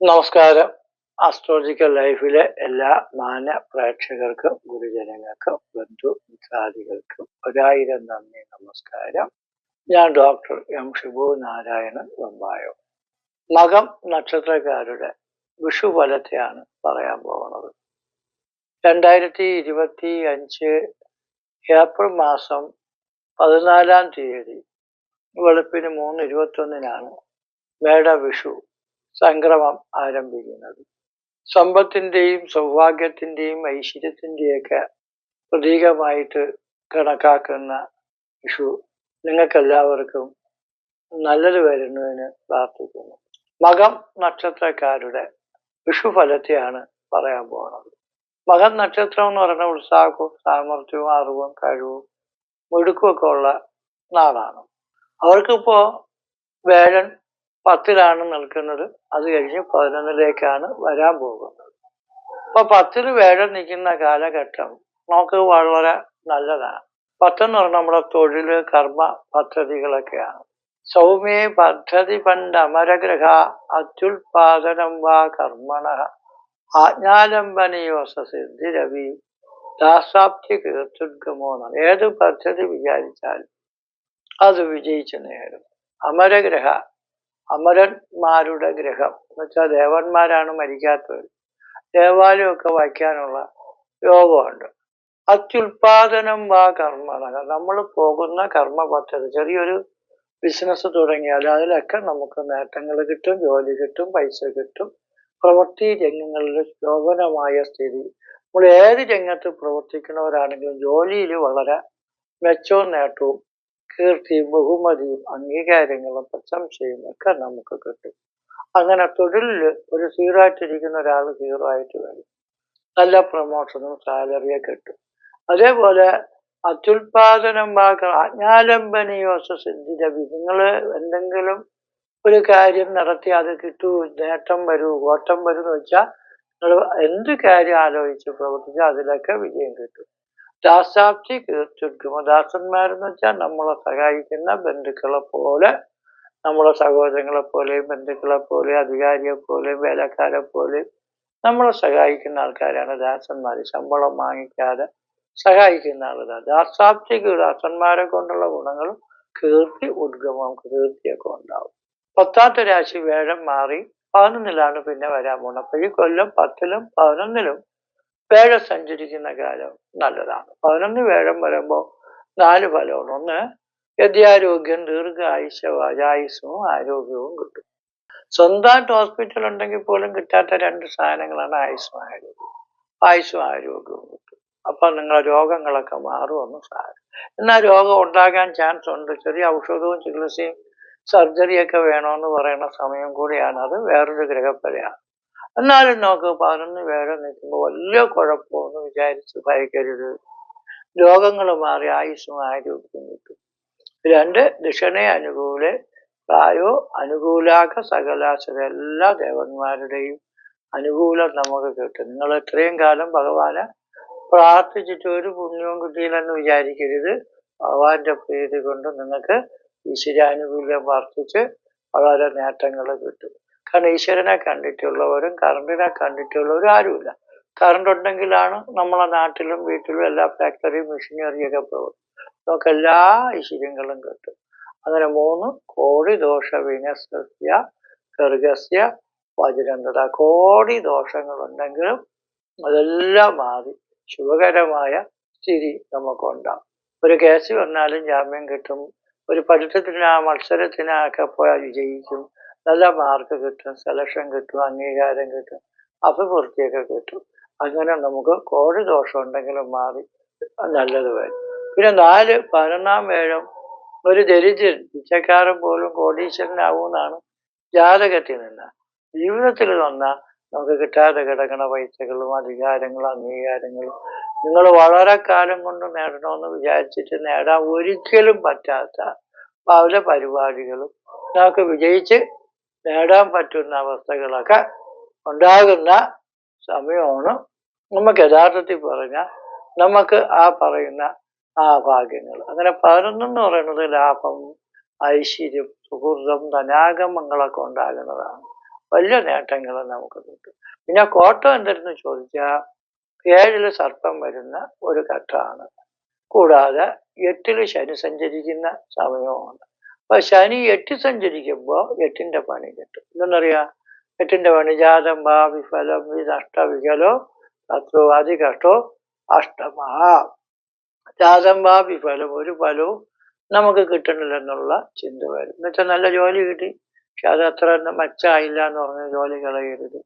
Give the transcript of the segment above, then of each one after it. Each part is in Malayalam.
നമസ്കാരം. ആസ്ട്രോളജിക്കൽ ലൈഫിലെ എല്ലാ മാന പ്രേക്ഷകർക്കും ഗുരുജനങ്ങൾക്കും ബന്ധു മിത്രാദികൾക്കും ഒരായിരം നന്ദി നമസ്കാരം. ഞാൻ ഡോക്ടർ എം ഷിബു നാരായണൻ വെമ്പായോ മകം നക്ഷത്രക്കാരുടെ വിഷുഫലത്തെയാണ് പറയാൻ പോകുന്നത്. രണ്ടായിരത്തി ഇരുപത്തി അഞ്ച് ഏപ്രിൽ മാസം പതിനാലാം തീയതി വെളുപ്പിന് മൂന്ന് ഇരുപത്തൊന്നിനാണ് മേട വിഷു സംക്രമം ആരംഭിക്കുന്നത്. സമ്പത്തിന്റെയും സൗഭാഗ്യത്തിന്റെയും ഐശ്വര്യത്തിന്റെയൊക്കെ പ്രതീകമായിട്ട് കണക്കാക്കുന്ന വിഷു നിങ്ങൾക്കെല്ലാവർക്കും നല്ലത് വരുന്നതിന് പ്രാർത്ഥിക്കുന്നു. മകം നക്ഷത്രക്കാരുടെ വിഷുഫലത്തെയാണ് പറയാൻ പോകുന്നത്. മകം നക്ഷത്രം എന്ന് പറയുന്ന ഉത്സാഹവും സാമർഥ്യവും അറിവും കഴിവും മിടുക്കുമൊക്കെ ഉള്ള നാടാണ് അവർക്കിപ്പോ വേഴൻ പത്തിലാണ് നിൽക്കുന്നത്. അത് കഴിഞ്ഞ് പതിനൊന്നിലേക്കാണ് വരാൻ പോകുന്നത്. അപ്പൊ പത്തിൽ വേഴൻ നിൽക്കുന്ന കാലഘട്ടം നമുക്ക് വളരെ നല്ലതാണ്. പത്തെന്ന് പറഞ്ഞാൽ നമ്മുടെ തൊഴിൽ കർമ്മ പദ്ധതികളൊക്കെയാണ്. സൗമ്യേ പദ്ധതി പണ്ട് അമരഗ്രഹ അത്യുൽപാദനം വാ കർമ്മണ ആജ്ഞാലംബനയോസ സിദ്ധിരവി ദാസാപ്തി കീർത്തുദ്ഗമോ ഏത് പദ്ധതി വിചാരിച്ചാലും അത് വിജയിച്ചു നേടും. അമരഗ്രഹ അമരന്മാരുടെ ഗ്രഹം. എന്ന് വെച്ചാൽ ദേവന്മാരാണ് മരിക്കാത്തവർ ദേവാലയമൊക്കെ വയ്ക്കാനുള്ള യോഗമുണ്ട്. അത്യുൽപാദനം വാ കർമ്മ നമ്മൾ പോകുന്ന കർമ്മ പദ്ധതി ചെറിയൊരു ബിസിനസ് തുടങ്ങിയാൽ അതിലൊക്കെ നമുക്ക് നേട്ടങ്ങൾ കിട്ടും ജോലി കിട്ടും പൈസ കിട്ടും. പ്രവൃത്തി രംഗങ്ങളിൽ ശോഭനമായ സ്ഥിതി. നമ്മൾ ഏത് രംഗത്ത് പ്രവർത്തിക്കുന്നവരാണെങ്കിലും ജോലിയിൽ വളരെ മെച്ചവും നേട്ടവും കീർത്തിയും ബഹുമതിയും അംഗീകാരങ്ങളും പ്രശംസയും ഒക്കെ നമുക്ക് കിട്ടും. അങ്ങനെ തൊഴിലിൽ ഒരു സീറോ ആയിട്ടിരിക്കുന്ന ഒരാൾ സീറോ ആയിട്ട് വരും. നല്ല പ്രൊമോഷനും സാലറിയെ കിട്ടും. അതേപോലെ അത്യുൽപാദനം ഭാഗം അജ്ഞാലംബനയോസ സിദ്ധിരവി നിങ്ങൾ എന്തെങ്കിലും ഒരു കാര്യം നടത്തി അത് കിട്ടൂ നേട്ടം വരൂ ഓട്ടം വരൂ എന്ന് വെച്ചാൽ നിങ്ങൾ എന്ത് കാര്യം ആലോചിച്ച് പ്രവർത്തിച്ചാൽ അതിലൊക്കെ വിജയം കിട്ടും. ദാസാപ്തി കീർത്തിക്കും ദാസന്മാരെന്ന് വെച്ചാൽ നമ്മളെ സഹായിക്കുന്ന ബന്ധുക്കളെ പോലെ നമ്മളെ സഹോദരങ്ങളെ പോലെയും ബന്ധുക്കളെ പോലെ അധികാരിയെ പോലെയും വേലക്കാരെ പോലെയും നമ്മളെ സഹായിക്കുന്ന ആൾക്കാരാണ് ദാസന്മാർ ശമ്പളം വാങ്ങിക്കാതെ സഹായിക്കുന്ന ആളുകൾ ദാസാപ്തിക്ക് ദാസന്മാരെ കൊണ്ടുള്ള ഗുണങ്ങളും കീർത്തി ഉദ്ഗമം കീർത്തിയൊക്കെ ഉണ്ടാവും. പത്താമത്തെ രാശി വേഴം മാറി പതിനൊന്നിലാണ് പിന്നെ വരാൻ പോകുന്നത്. അപ്പൊ ഈ കൊല്ലം പത്തിലും പതിനൊന്നിലും വേഴം സഞ്ചരിക്കുന്ന കാലം നല്ലതാണ്. പതിനൊന്ന് വേഴം വരുമ്പോൾ നാല് ഫലമാണ്. ഒന്ന് ഗതിയാരോഗ്യം ദീർഘ ആയുസ്സും ആരോഗ്യവും കിട്ടും. സ്വന്തമായിട്ട് ഹോസ്പിറ്റൽ ഉണ്ടെങ്കിൽ പോലും കിട്ടാത്ത രണ്ട് സാധനങ്ങളാണ് ആയുസ്സും ആരോഗ്യവും. ആയുസ്സും ആരോഗ്യവും കിട്ടും. അപ്പൊ നിങ്ങളെ രോഗങ്ങളൊക്കെ മാറുമെന്ന് സാധനം എന്നാൽ രോഗം ഉണ്ടാകാൻ ചാൻസ് ഉണ്ട്. ചെറിയ ഔഷധവും ചികിത്സയും സർജറിയൊക്കെ വേണമെന്ന് പറയുന്ന സമയം കൂടിയാണ്. അത് വേറൊരു ഗ്രഹപ്പരയാണ് എന്നാലും നമുക്ക് പതിനൊന്ന് പേരെ നിൽക്കുമ്പോൾ വലിയ കുഴപ്പമൊന്നും വിചാരിച്ച് ഭയക്കരുത്. രോഗങ്ങൾ മാറി ആയുസ്സും ആരോഗ്യവും കിട്ടും രണ്ട് ദക്ഷിണേ അനുകൂല പ്രായോ അനുകൂലാക സകലാശര എല്ലാ ദേവന്മാരുടെയും അനുകൂലം നമുക്ക് കിട്ടും. നിങ്ങൾ ഇത്രയും കാലം ഭഗവാനെ പ്രാർത്ഥിച്ചിട്ട് ഒരു പുണ്യവും കിട്ടിയില്ലെന്ന് വിചാരിക്കരുത്. ഭഗവാന്റെ പ്രീതി കൊണ്ട് നിങ്ങൾക്ക് ഈശ്വരാനുകൂല്യം വർദ്ധിച്ച് വളരെ നേട്ടങ്ങൾ കിട്ടും. കാരണം ഈശ്വരനെ കണ്ടിട്ടുള്ളവരും കറണ്ടിനെ കണ്ടിട്ടുള്ളവരും ആരുമില്ല. കറണ്ട് ഉണ്ടെങ്കിലാണ് നമ്മളെ നാട്ടിലും വീട്ടിലും എല്ലാ ഫാക്ടറിയും മെഷീനറിയൊക്കെ പോകും നമുക്ക് എല്ലാ ഐശ്വര്യങ്ങളും കിട്ടും. അങ്ങനെ മൂന്ന് കോടി ദോഷ വിനസ്യ ഗർഗസ്യ വജ്രന്ധത കോടി ദോഷങ്ങളുണ്ടെങ്കിലും അതെല്ലാം മാറി ശുഭകരമായ സ്ഥിതി നമുക്കുണ്ടാകും. ഒരു കേസ് വന്നാലും ജാമ്യം കിട്ടും. ഒരു പഠിത്തത്തിന് ആ മത്സരത്തിനൊക്കെ പോയാൽ വിജയിക്കും. നല്ല മാർക്ക് കിട്ടും സെലക്ഷൻ കിട്ടും അംഗീകാരം കിട്ടും അഭിവൃദ്ധിയൊക്കെ കിട്ടും. അങ്ങനെ നമുക്ക് കോടി ദോഷം ഉണ്ടെങ്കിലും മാറി നല്ലത് വരും. പിന്നെ നാല് പതിനൊന്നാം വേഴം ഒരു ദരിദ്രൻ പിച്ചക്കാരൻ പോലും കോടീശ്വരനാവുമെന്നാണ് ജാതകത്തിൽ നിന്ന്. ജീവിതത്തിൽ വന്നാൽ നമുക്ക് കിട്ടാതെ കിടക്കുന്ന പൈസകളും അധികാരങ്ങളും അംഗീകാരങ്ങളും നിങ്ങൾ വളരെ കാലം കൊണ്ട് നേടണമെന്ന് വിചാരിച്ചിട്ട് നേടാൻ ഒരിക്കലും പറ്റാത്ത പല പരിപാടികളും. നമുക്ക് വിജയിച്ച് നേടാൻ പറ്റുന്ന അവസ്ഥകളൊക്കെ ഉണ്ടാകുന്ന സമയമാണ്. നമുക്ക് യഥാർത്ഥത്തിൽ പറഞ്ഞാൽ നമുക്ക് ആ പറയുന്ന ആ ഭാഗ്യങ്ങൾ. അങ്ങനെ പതിനൊന്നെന്ന് പറയുന്നത് ലാഭം ഐശ്വര്യം സുഹൃതം ധനാഗമങ്ങളൊക്കെ ഉണ്ടാകുന്നതാണ്. വലിയ നേട്ടങ്ങൾ നമുക്ക് കിട്ടും. പിന്നെ കോട്ടം എന്തെന്ന് ചോദിച്ചാൽ ഏഴിൽ സർപ്പം വരുന്ന ഒരു ഘട്ടമാണ് കൂടാതെ എട്ടിൽ ശനി സഞ്ചരിക്കുന്ന സമയവുമാണ് അപ്പൊ ശനി എട്ടി സഞ്ചരിക്കുമ്പോൾ എട്ടിന്റെ പണി കിട്ടും. എന്തെന്നറിയാം എട്ടിന്റെ പണി ജാതം ഭാവി ഫലം തത്വോ അതി കഷ്ടോ അഷ്ടമ. ജാതം ഭാവി വിഫലം ഒരു ഫലവും നമുക്ക് കിട്ടണില്ലെന്നുള്ള ചിന്ത വരും. എന്നുവെച്ചാൽ നല്ല ജോലി കിട്ടി. പക്ഷെ അത് അത്ര മെച്ചായില്ല എന്ന് പറഞ്ഞ ജോലി കളയരുത്.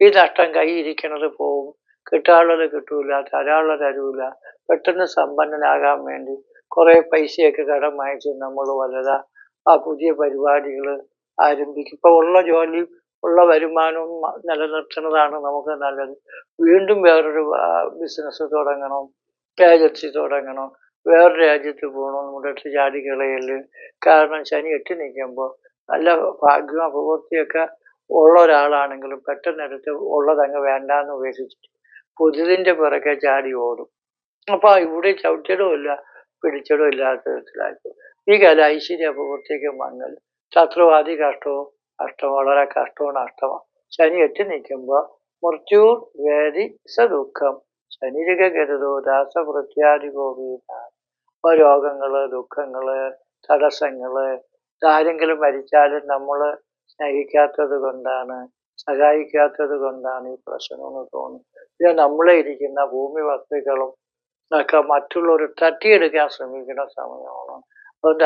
ഈ നഷ്ടം കൈ ഇരിക്കണത് പോവും. കിട്ടാനുള്ളത് കിട്ടൂല തരാനുള്ളത് തരൂല. പെട്ടെന്ന് സമ്പന്നനാകാൻ വേണ്ടി കുറേ പൈസയൊക്കെ കടം വാങ്ങിച്ച് നമ്മൾ വലുതാ ആ പുതിയ പരിപാടികൾ ആരംഭിക്കും. ഇപ്പൊ ഉള്ള ജോലി ഉള്ള വരുമാനവും നിലനിർത്തുന്നതാണ് നമുക്ക് നല്ലത്. വീണ്ടും വേറൊരു ബിസിനസ് തുടങ്ങണം ഏജൻസി തുടങ്ങണം വേറെ രാജ്യത്ത് പോകണം നമ്മുടെ അടുത്ത് ചാടി കളയൽ. കാരണം ശനി എട്ടി നിൽക്കുമ്പോൾ നല്ല ഭാഗ്യം അപകൃത്തിയൊക്കെ ഉള്ള ഒരാളാണെങ്കിലും പെട്ടെന്നെടുത്ത് ഉള്ളതങ്ങ് വേണ്ടാന്ന് ഉപേക്ഷിച്ചിട്ട് പുതിയതിന്റെ പിറകെ ചാടി ഓടും. അപ്പോൾ ഇവിടെ ചവിട്ടിയതും ഇല്ല പിടിച്ചതും ഇല്ലാത്ത വിധത്തിലാക്കും ഈ കാല ഐശ്വര്യ അപൂർത്തിക്ക് മങ്ങൽ. ശത്രുവാദി കഷ്ടവും അഷ്ടം വളരെ കഷ്ടവും അഷ്ടമാണ് ശനി എട്ടി നിൽക്കുമ്പോൾ മൃത്യു വേദി സദുഃഖം. ശനിരിക ഗരുതോ ദാസവൃത്യാദി ഗോപീന അപ്പോൾ രോഗങ്ങൾ ദുഃഖങ്ങൾ തടസ്സങ്ങൾ ആരെങ്കിലും മരിച്ചാലും നമ്മൾ സ്നേഹിക്കാത്തത് കൊണ്ടാണ് സഹായിക്കാത്തത് കൊണ്ടാണ് ഈ പ്രശ്നം എന്ന് തോന്നുന്നത്. ഇത് നമ്മളെ ഇരിക്കുന്ന ഭൂമി വസ്തുക്കളും ഒക്കെ മറ്റുള്ളവർ തട്ടിയെടുക്കാൻ ശ്രമിക്കുന്ന സമയമാണ്.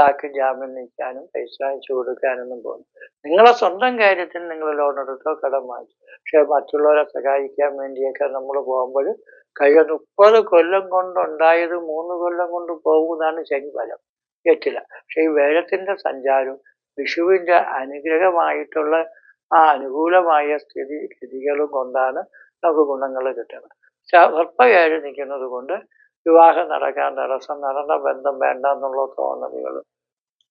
ആർക്കും ജാമ്യം നിൽക്കാനും പൈസ അയച്ചു കൊടുക്കാനൊന്നും പോകുന്നു നിങ്ങളെ സ്വന്തം കാര്യത്തിന് നിങ്ങൾ ലോൺ എടുത്തോ കടം വാങ്ങിച്ചു. പക്ഷെ മറ്റുള്ളവരെ സഹായിക്കാൻ വേണ്ടിയൊക്കെ നമ്മൾ പോകുമ്പോൾ കഴിഞ്ഞ മുപ്പത് കൊല്ലം കൊണ്ടുണ്ടായത് മൂന്ന് കൊല്ലം കൊണ്ട് പോകുന്നതാണ് ശനി ഫലം. കേട്ടില്ല പക്ഷെ ഈ വേഴത്തിന്റെ സഞ്ചാരം വിഷുവിന്റെ അനുഗ്രഹമായിട്ടുള്ള ആ അനുകൂലമായ സ്ഥിതി ഗതികളും കൊണ്ടാണ് നമുക്ക് ഗുണങ്ങൾ കിട്ടുന്നത്. സർപ്പയേഴ് നിൽക്കുന്നത് കൊണ്ട് വിവാഹം നടക്കാൻ തടസ്സം ബന്ധം വേണ്ട എന്നുള്ള തോന്നലുകൾ.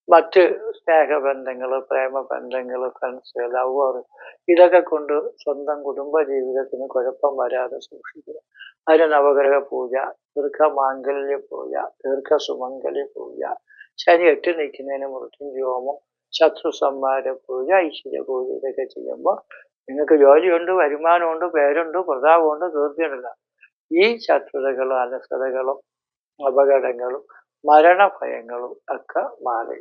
മറ്റ് സ്നേഹബന്ധങ്ങൾ പ്രേമബന്ധങ്ങൾ ഫ്രണ്ട്സ് ലവർ ഇതൊക്കെ കൊണ്ട് സ്വന്തം കുടുംബ ജീവിതത്തിന് കുഴപ്പം വരാതെ സൂക്ഷിക്കുക. അതിന് നവഗ്രഹ പൂജ ദീർഘമാംഗല്യ പൂജ ദീർഘസുമംഗല്യ പൂജ ശനി എട്ട് നിൽക്കുന്നതിന് മൃത്യുഞ്ജോമം ശത്രു സംഹാര പൂജ ഐശ്വര്യ പൂജ ഇതൊക്കെ ചെയ്യുമ്പോൾ നിങ്ങൾക്ക് ജോലിയുണ്ട് വരുമാനമുണ്ട് പേരുണ്ട് പ്രതാപമുണ്ട് തീർച്ചയായിട്ടില്ല ഈ ശത്രുതകളും അലസതകളും അപകടങ്ങളും മരണഭയങ്ങളും ഒക്കെ മാറി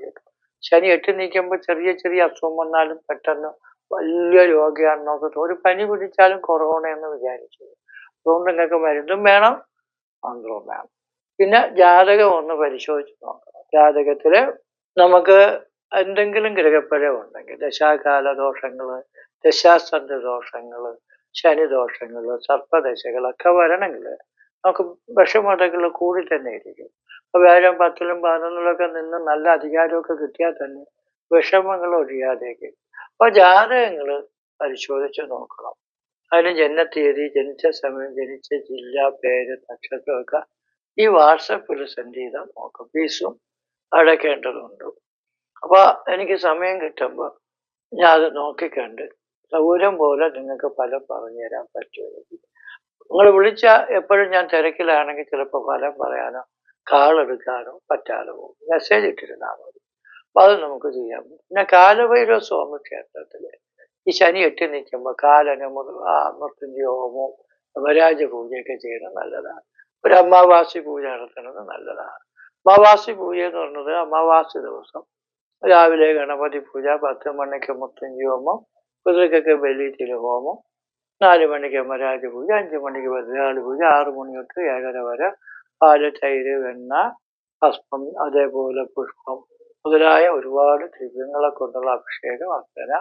ശനി എട്ടി നിൽക്കുമ്പോൾ ചെറിയ ചെറിയ അസുഖം വന്നാലും പെട്ടെന്ന് വലിയ രോഗിയാണെന്നൊക്കെ ഒരു പനി പിടിച്ചാലും കൊറോണ എന്ന് വിചാരിച്ചു. അതുകൊണ്ട് നിങ്ങൾക്ക് മരുന്നും വേണം മന്ത്രവും വേണം. പിന്നെ ജാതകം ഒന്ന് പരിശോധിച്ച് നോക്കണം. ജാതകത്തിൽ നമുക്ക് എന്തെങ്കിലും ഗ്രഹപ്പഴം ഉണ്ടെങ്കിൽ ദശാകാല ദോഷങ്ങൾ ദശാസന്ധ ദോഷങ്ങൾ ശനിദോഷങ്ങൾ സർപ്പദശകളൊക്കെ വരണമെങ്കിൽ നമുക്ക് വിഷമതകൾ കൂടി തന്നെ ഇരിക്കും. അപ്പൊ വ്യാഴം പത്തിലും പതിനൊന്നിലൊക്കെ നിന്ന് നല്ല അധികാരമൊക്കെ കിട്ടിയാൽ തന്നെ വിഷമങ്ങൾ ഒഴിയാതേക്ക് അപ്പൊ ജാതകങ്ങൾ പരിശോധിച്ച് നോക്കണം. അതിന് ജനനത്തീയതി ജനിച്ച സമയം ജനിച്ച ജില്ല പേര് നക്ഷത്രമൊക്കെ ഈ വാട്സപ്പിൽ സെൻഡ് ചെയ്താൽ നോക്കും. ഫീസും അടയ്ക്കേണ്ടതുണ്ട്. അപ്പൊ എനിക്ക് സമയം കിട്ടുമ്പോൾ ഞാൻ അത് നോക്കിക്കണ്ട് സൗകര്യം പോലെ നിങ്ങൾക്ക് ഫലം പറഞ്ഞു തരാൻ പറ്റുമായിരിക്കും നിങ്ങൾ വിളിച്ച എപ്പോഴും ഞാൻ തിരക്കിലാണെങ്കിൽ ചിലപ്പോൾ ഫലം പറയാനോ കാൾ എടുക്കാനോ പറ്റാതെ പോകും. മെസ്സേജ് ഇട്ടിരുന്നാൽ മതി. അപ്പൊ അത് നമുക്ക് പറ്റും പിന്നെ കാലഭൈരവ സ്വാമി ക്ഷേത്രത്തിൽ ഈ ശനി എട്ടി നിൽക്കുമ്പോൾ കാലന് മൃത്യുഞ്ജയ ഹോമവും വരാജ പൂജയൊക്കെ ചെയ്യണം നല്ലതാണ്. ഒരു അമാവാസി പൂജ നടത്തുന്നത് നല്ലതാണ്. അമാവാസി പൂജ എന്ന് പറഞ്ഞത് അമാവാസി ദിവസം രാവിലെ ഗണപതി പൂജ പത്ത് മണിക്ക് മുത്തഞ്ചി ഹോമം കുതിരക്കൊക്കെ ബലിത്തിൽ ഹോമം നാല് മണിക്ക് അമരാജ പൂജ അഞ്ച് മണിക്ക് ഭദ്രകാളി പൂജ ആറ് മണി തൊട്ട് ഏഴര വരെ പാൽ തൈര് വെണ്ണ ഭസ്മം അതേപോലെ പുഷ്പം മുതലായ ഒരുപാട് ദ്രവ്യങ്ങളെ കൊണ്ടുള്ള അഭിഷേകം അർച്ചന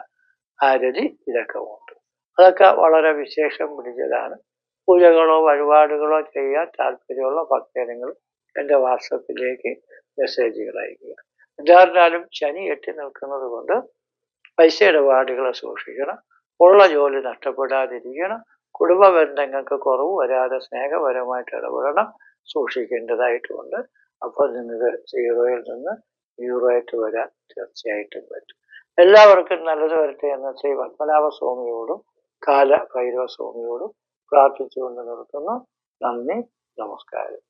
ആരതി ഇതൊക്കെ ഉണ്ട്. അതൊക്കെ വളരെ വിശേഷം പിടിച്ചതാണ്. പൂജകളോ വഴിപാടുകളോ ചെയ്യാൻ താല്പര്യമുള്ള ഭക്തജനങ്ങൾ എന്റെ വാട്സപ്പിലേക്ക് മെസ്സേജുകൾ അയക്കുക എന്തായിരുന്നാലും ശനി എട്ടി നിൽക്കുന്നത് കൊണ്ട് പൈസ ഇടപാടുകളെ സൂക്ഷിക്കണം. ഉള്ള ജോലി നഷ്ടപ്പെടാതിരിക്കണം. കുടുംബ ബന്ധങ്ങൾക്ക് കുറവ് വരാതെ സ്നേഹപരമായിട്ട് ഇടപെടണം. സൂക്ഷിക്കേണ്ടതായിട്ടുണ്ട്. അപ്പോൾ നിങ്ങൾക്ക് സീറോയിൽ നിന്ന് ഹീറോയായിട്ട് വരാൻ തീർച്ചയായിട്ടും പറ്റും. എല്ലാവർക്കും നല്ലത് വരട്ടെ എന്ന് ശ്രീ പത്മനാഭ സ്വാമിയോടും കാല ഭൈരവ സ്വാമിയോടും പ്രാർത്ഥിച്ചുകൊണ്ട് നിർത്തുന്നു. നന്ദി നമസ്കാരം.